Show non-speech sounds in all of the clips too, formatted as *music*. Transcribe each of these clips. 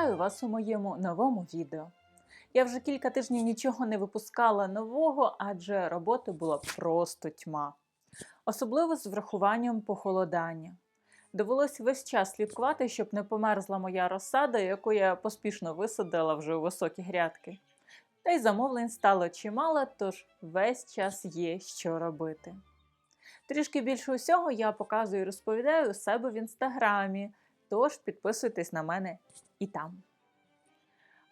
Вітаю вас у моєму новому відео. Я вже кілька тижнів нічого не випускала нового, адже роботи була просто тьма. Особливо з врахуванням похолодання. Довелось весь час слідкувати, щоб не померзла моя розсада, яку я поспішно висадила вже у високі грядки. Та й замовлень стало чимало, тож весь час є що робити. Трішки більше усього я показую і розповідаю у себе в інстаграмі, тож підписуйтесь на мене і там.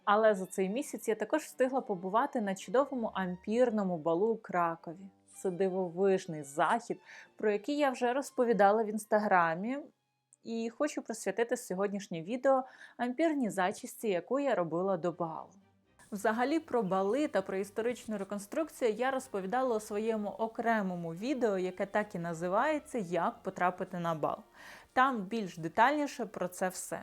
Але за цей місяць я також встигла побувати на чудовому ампірному балу у Кракові. Це дивовижний захід, про який я вже розповідала в інстаграмі, і хочу присвятити сьогоднішнє відео ампірній зачісті, яку я робила до балу. Взагалі про бали та про історичну реконструкцію я розповідала у своєму окремому відео, яке так і називається Як потрапити на бал. Там більш детальніше про це все.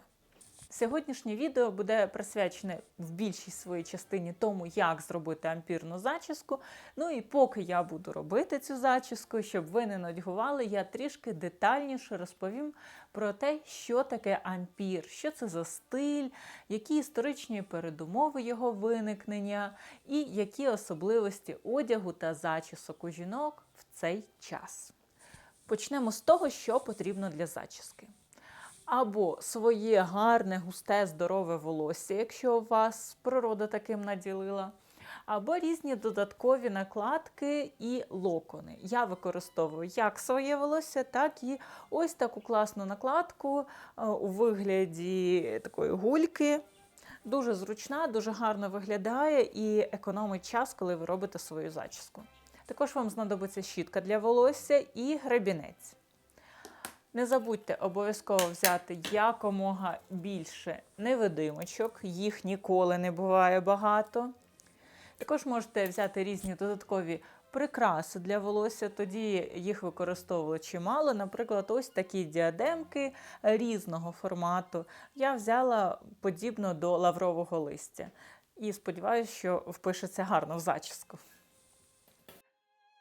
Сьогоднішнє відео буде присвячене в більшій своїй частині тому, як зробити ампірну зачіску. Ну і поки я буду робити цю зачіску, щоб ви не нудьгували, я трішки детальніше розповім про те, що таке ампір, що це за стиль, які історичні передумови його виникнення і які особливості одягу та зачісок у жінок в цей час. Почнемо з того, що потрібно для зачіски або своє гарне, густе, здорове волосся, якщо вас природа таким наділила, або різні додаткові накладки і локони. Я використовую як своє волосся, так і ось таку класну накладку е, у вигляді такої гульки. Дуже зручна, дуже гарно виглядає і економить час, коли ви робите свою зачіску. Також вам знадобиться щітка для волосся і гребінець. Не забудьте обов'язково взяти якомога більше невидимочок, їх ніколи не буває багато. Також можете взяти різні додаткові прикраси для волосся, тоді їх використовували чимало. Наприклад, ось такі діадемки різного формату. Я взяла подібно до лаврового листя. І сподіваюся, що впишеться гарно в зачіску.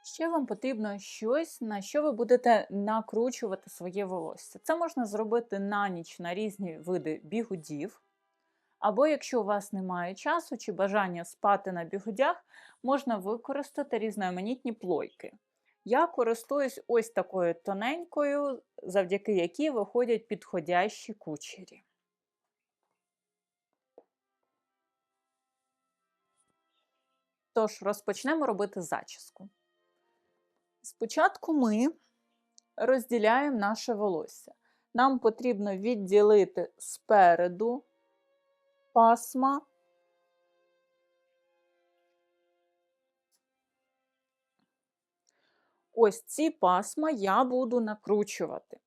Ще вам потрібно щось, на що ви будете накручувати своє волосся. Це можна зробити на ніч на різні види бігудів. Або, якщо у вас немає часу чи бажання спати на бігудях, можна використати різноманітні плойки. Я користуюсь ось такою тоненькою, завдяки якій виходять підходящі кучері. Тож, розпочнемо робити зачіску. Спочатку ми розділяємо наше волосся. Нам потрібно відділити спереду пасма. Ось ці пасма я буду накручувати.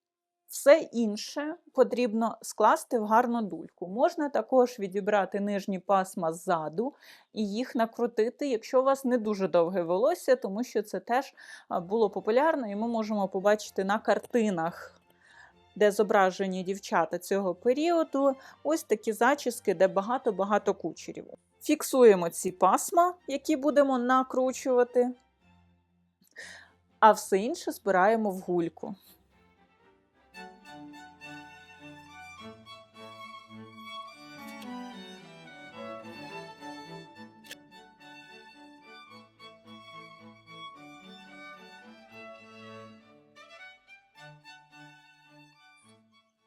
Все інше потрібно скласти в гарну дульку. Можна також відібрати нижні пасма ззаду і їх накрутити, якщо у вас не дуже довге волосся, тому що це теж було популярно, і ми можемо побачити на картинах, де зображені дівчата цього періоду, ось такі зачіски, де багато-багато кучерів. Фіксуємо ці пасма, які будемо накручувати, а все інше збираємо в гульку.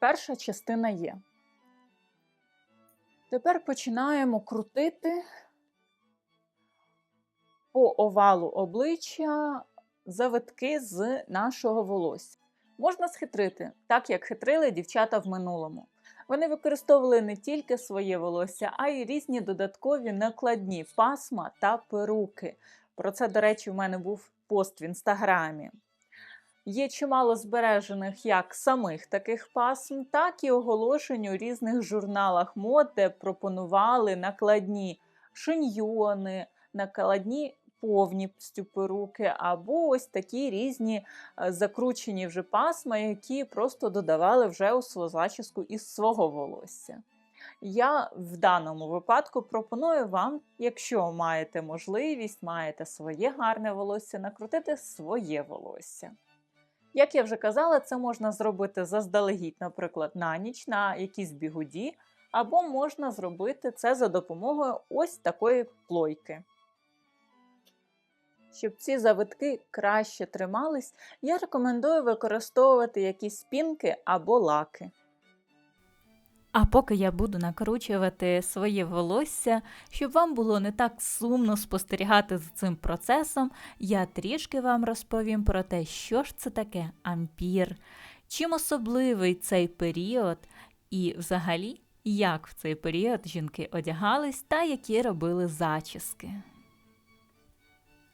Перша частина є. Тепер починаємо крутити по овалу обличчя завитки з нашого волосся. Можна схитрити, так як хитрили дівчата в минулому. Вони використовували не тільки своє волосся, а й різні додаткові накладні пасма та перуки. Про це, до речі, в мене був пост в інстаграмі. Є чимало збережених як самих таких пасм, так і оголошень у різних журналах мод, де пропонували накладні шиньйони, накладні повністю перуки, або ось такі різні е, закручені вже пасма, які просто додавали вже у свою зачіску із свого волосся. Я в даному випадку пропоную вам, якщо маєте можливість, маєте своє гарне волосся, накрутити своє волосся. Як я вже казала, це можна зробити заздалегідь, наприклад, на ніч на якійсь бігуді, Або можна зробити це за допомогою ось такої плойки. Щоб ці завитки краще тримались, я рекомендую використовувати якісь спінки або лаки. А поки я буду накручувати своє волосся, щоб вам було не так сумно спостерігати за цим процесом, я трішки вам розповім про те, що ж це таке ампір, чим особливий цей період, і взагалі, як в цей період жінки одягались та які робили зачіски.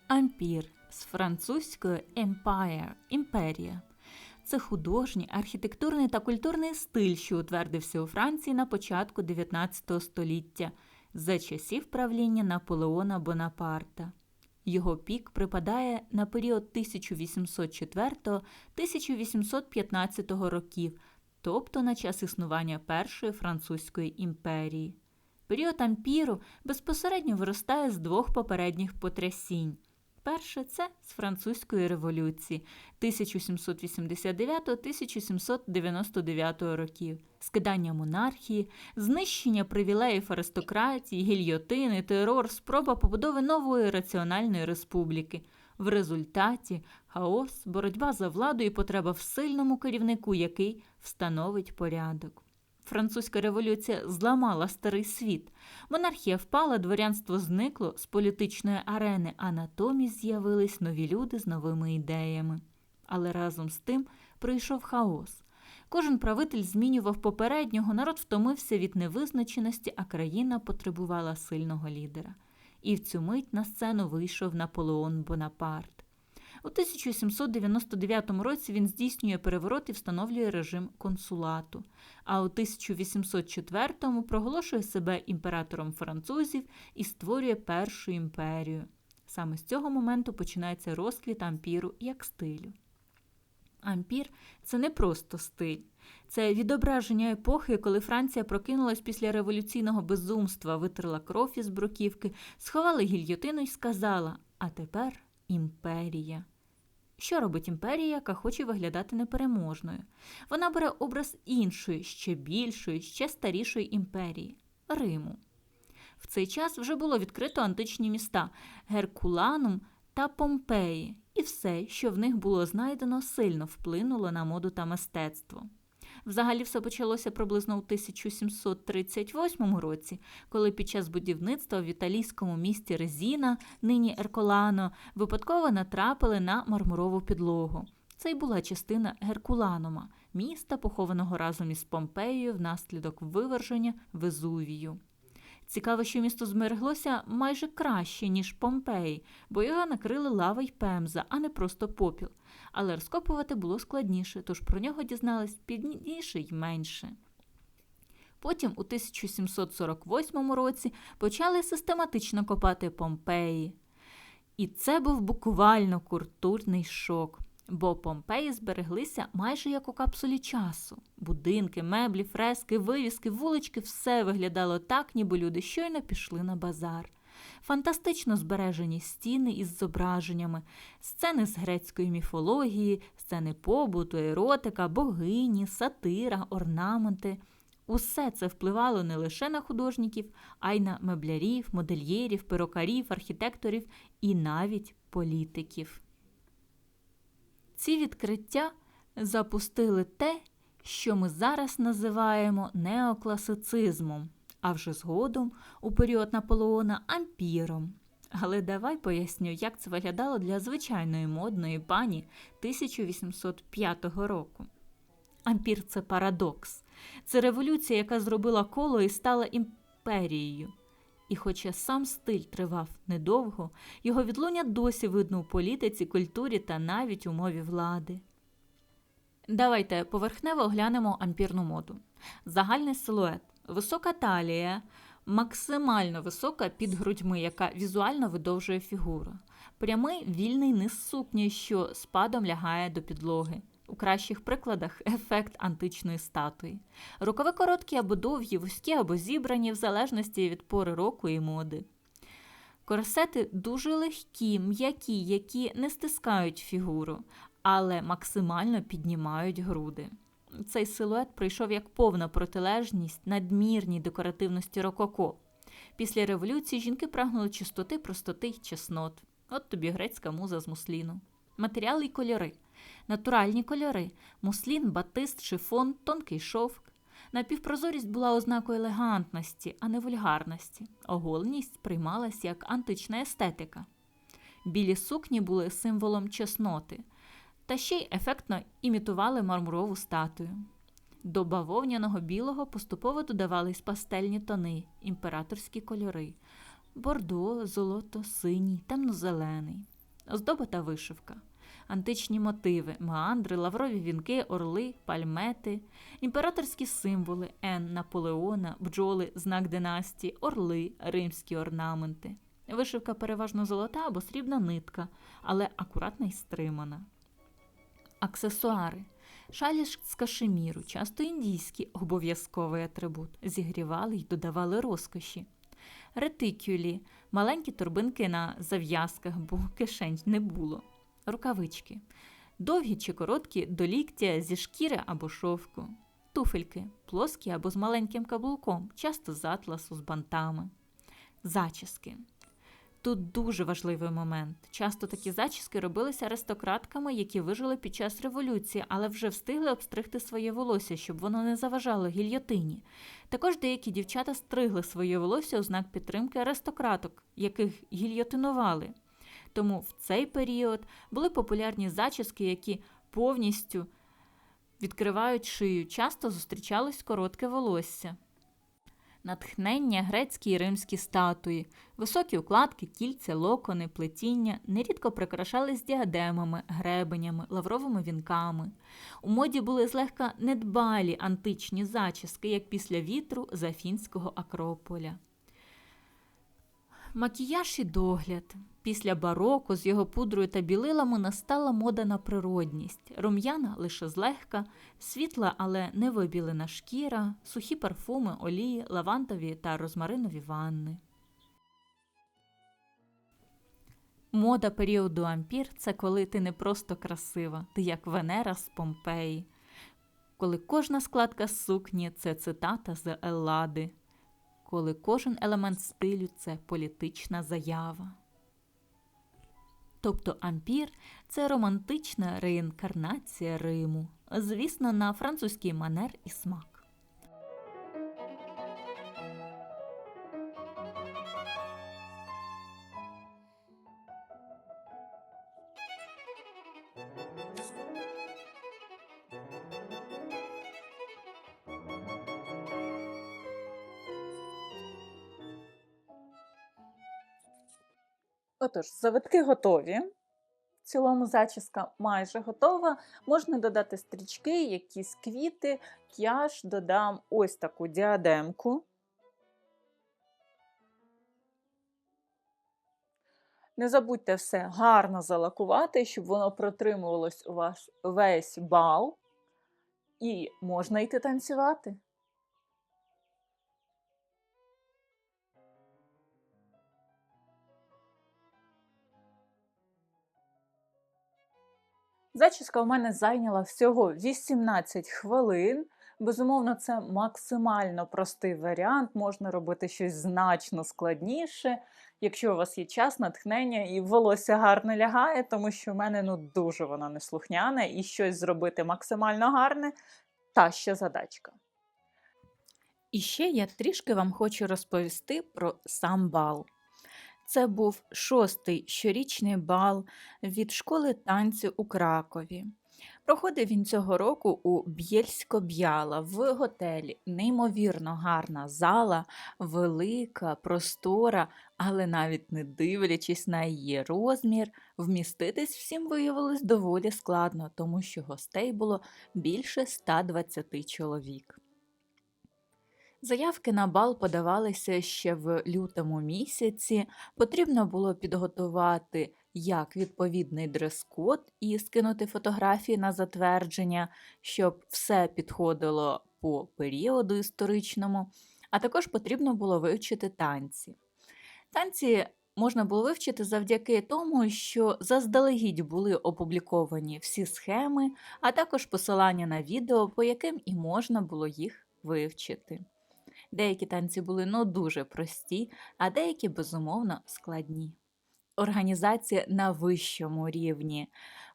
Ампір з французької Empire – імперія. Це художній, архітектурний та культурний стиль, що утвердився у Франції на початку 19 століття за часів правління Наполеона Бонапарта. Його пік припадає на період 1804-1815 років, тобто на час існування Першої французької імперії. Період ампіру безпосередньо виростає з двох попередніх потрясінь. Перше це з французької революції 1789-1799 років, скидання монархії, знищення привілеїв аристократії, гільйотини, терор, спроба побудови нової раціональної республіки. В результаті хаос, боротьба за владу і потреба в сильному керівнику, який встановить порядок. Французька революція зламала старий світ. Монархія впала, дворянство зникло з політичної арени, а натомість з'явились нові люди з новими ідеями. Але разом з тим прийшов хаос. Кожен правитель змінював попереднього, народ втомився від невизначеності, а країна потребувала сильного лідера. І в цю мить на сцену вийшов Наполеон Бонапарт. У 1799 році він здійснює переворот і встановлює режим консулату, а у 1804-му проголошує себе імператором французів і створює Першу імперію. Саме з цього моменту починається розквіт ампіру як стилю. Ампір це не просто стиль, це відображення епохи, коли Франція прокинулась після революційного безумства, витерла кров із бруківки, сховала гільйотину і сказала: А тепер імперія. Що робить імперія, яка хоче виглядати непереможною? Вона бере образ іншої, ще більшої, ще старішої імперії Риму. В цей час вже було відкрито античні міста Геркуланум та Помпеї, і все, що в них було знайдено, сильно вплинуло на моду та мистецтво. Взагалі все почалося приблизно у 1738 році, коли під час будівництва в італійському місті Резіна, нині Ерколано, випадково натрапили на мармурову підлогу. Це й була частина Геркуланума, міста, похованого разом із Помпеєю внаслідок виверження Везувію. Цікаво, що місто змерглося майже краще, ніж Помпеї, бо його накрили лава й пемза, а не просто попіл. Але розкопувати було складніше, тож про нього дізнались пізніше й менше. Потім, у 1748 році, почали систематично копати Помпеї. І це був буквально культурний шок бо Помпеї збереглися майже як у капсулі часу. Будинки, меблі, фрески, вивіски, вулички все виглядало так, ніби люди щойно пішли на базар. Фантастично збережені стіни із зображеннями, сцени з грецької міфології, сцени побуту, еротика, богині, сатира, орнаменти. Усе це впливало не лише на художників, а й на меблярів, модельєрів, перукарів, архітекторів і навіть політиків. Ці відкриття запустили те, що ми зараз називаємо неокласицизмом, а вже згодом у період Наполеона ампіром. Але давай поясню, як це виглядало для звичайної модної пані 1805 року. Ампір це парадокс, це революція, яка зробила коло і стала імперією. І, хоча сам стиль тривав недовго, його відлуння досі видно у політиці, культурі та навіть у мові влади. Давайте поверхнево оглянемо ампірну моду. Загальний силует, висока талія, максимально висока під грудьми, яка візуально видовжує фігуру, прямий вільний низ сукні, що спадом лягає до підлоги. У кращих прикладах *laughs* ефект античної статуї. Рукави короткі або довгі, вузькі або зібрані, в залежності від пори року і моди. Корсети дуже легкі, м'які, які не стискають фігуру, але максимально піднімають груди. Цей силует прийшов як повна протилежність надмірній декоративності рококо. Після революції жінки прагнули чистоти, простоти й чеснот. От тобі грецька муза з мусліну. Матеріали й кольори. Натуральні кольори муслін, батист, шифон, тонкий шовк. Напівпрозорість була ознакою елегантності, а не вульгарності. Оголеність приймалась як антична естетика. Білі сукні були символом чесноти, та ще й ефектно імітували мармурову статую. До бавовняного білого поступово додавались пастельні тони, імператорські кольори бордо, золото, синій, темно-зелений, оздоба та вишивка, античні мотиви, меандри, лаврові вінки, орли, пальмети, імператорські символи Н Наполеона, бджоли, знак династії, орли, римські орнаменти. Вишивка переважно золота або срібна нитка, але акуратна й стримана. Аксесуари. Шалі з кашеміру, часто індійський обов'язковий атрибут, зігрівали й додавали розкоші. Ретикюлі, маленькі торбинки на зав'язках, бо кишень не було. Рукавички. Довгі чи короткі до ліктя зі шкіри або шовку. Туфельки, плоскі або з маленьким каблуком, часто з атласу з бантами. Зачіски. Тут дуже важливий момент. Часто такі зачіски робилися аристократками, які вижили під час революції, але вже встигли обстригти своє волосся, щоб воно не заважало гільйотині. Також деякі дівчата стригли своє волосся у знак підтримки аристократок, яких гільйотинували. Тому в цей період були популярні зачіски, які повністю відкривають шию, часто зустрічалось коротке волосся натхнення грецькі і римські статуї, високі укладки, кільця, локони, плетіння нерідко прикрашались діадемами, гребенями, лавровими вінками. У моді були злегка недбалі античні зачіски, як після вітру з Афінського Акрополя. Макіяж і догляд. Після бароко з його пудрою та білилами настала мода на природність, рум'яна лише злегка, світла, але не вибілена шкіра, сухі парфуми, олії, лавантові та розмаринові ванни. Мода періоду ампір це коли ти не просто красива, ти як Венера з Помпеї, коли кожна складка сукні це цитата з Еллади коли кожен елемент стилю це політична заява. Тобто ампір це романтична реінкарнація Риму, звісно, на французький манер і смак. Отож, завитки готові. В цілому зачіска майже готова. Можна додати стрічки, якісь квіти, к'яж, додам ось таку діадемку. Не забудьте все гарно залакувати, щоб воно протримувалось у вас весь бал. І можна йти танцювати. Зачіска у мене зайняла всього 18 хвилин. Безумовно, це максимально простий варіант, можна робити щось значно складніше, якщо у вас є час, натхнення і волосся гарно лягає, тому що в мене ну дуже воно неслухняне, і щось зробити максимально гарне та ще задачка. І ще я трішки вам хочу розповісти про сам бал. Це був шостий щорічний бал від школи танцю у Кракові. Проходив він цього року у Б'єльсько-Б'яла в готелі. Неймовірно гарна зала, велика, простора, але навіть не дивлячись на її розмір, вміститись всім виявилось доволі складно, тому що гостей було більше 120 чоловік. Заявки на бал подавалися ще в лютому місяці. Потрібно було підготувати як відповідний дрес-код і скинути фотографії на затвердження, щоб все підходило по періоду історичному, а також потрібно було вивчити танці. Танці можна було вивчити завдяки тому, що заздалегідь були опубліковані всі схеми, а також посилання на відео, по яким і можна було їх вивчити. Деякі танці були ну дуже прості, а деякі безумовно складні. Організація на вищому рівні.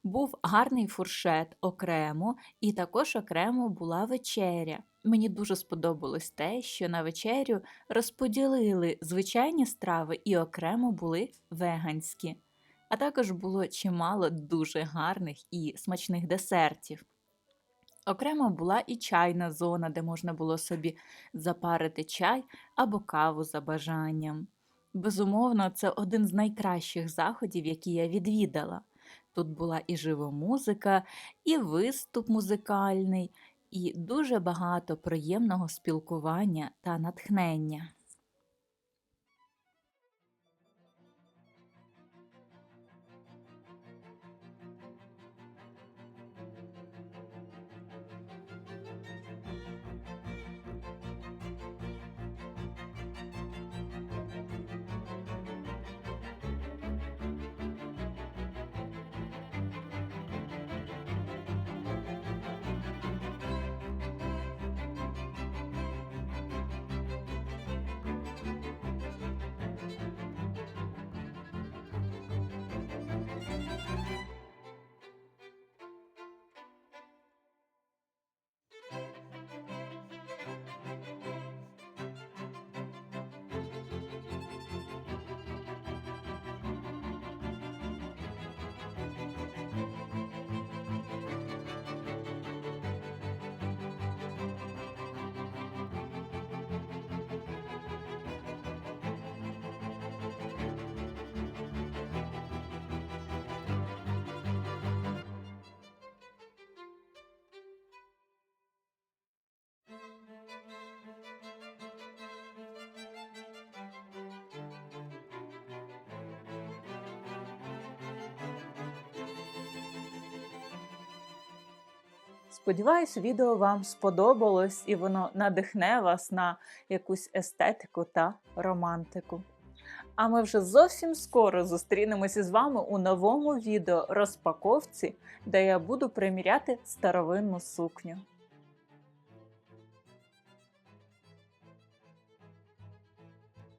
Був гарний фуршет окремо, і також окремо була вечеря. Мені дуже сподобалось те, що на вечерю розподілили звичайні страви і окремо були веганські. А також було чимало дуже гарних і смачних десертів. Окремо була і чайна зона, де можна було собі запарити чай або каву за бажанням. Безумовно, це один з найкращих заходів, які я відвідала. Тут була і жива музика, і виступ музикальний, і дуже багато приємного спілкування та натхнення. Сподіваюсь, відео вам сподобалось і воно надихне вас на якусь естетику та романтику. А ми вже зовсім скоро зустрінемося з вами у новому відео розпаковці, де я буду приміряти старовинну сукню.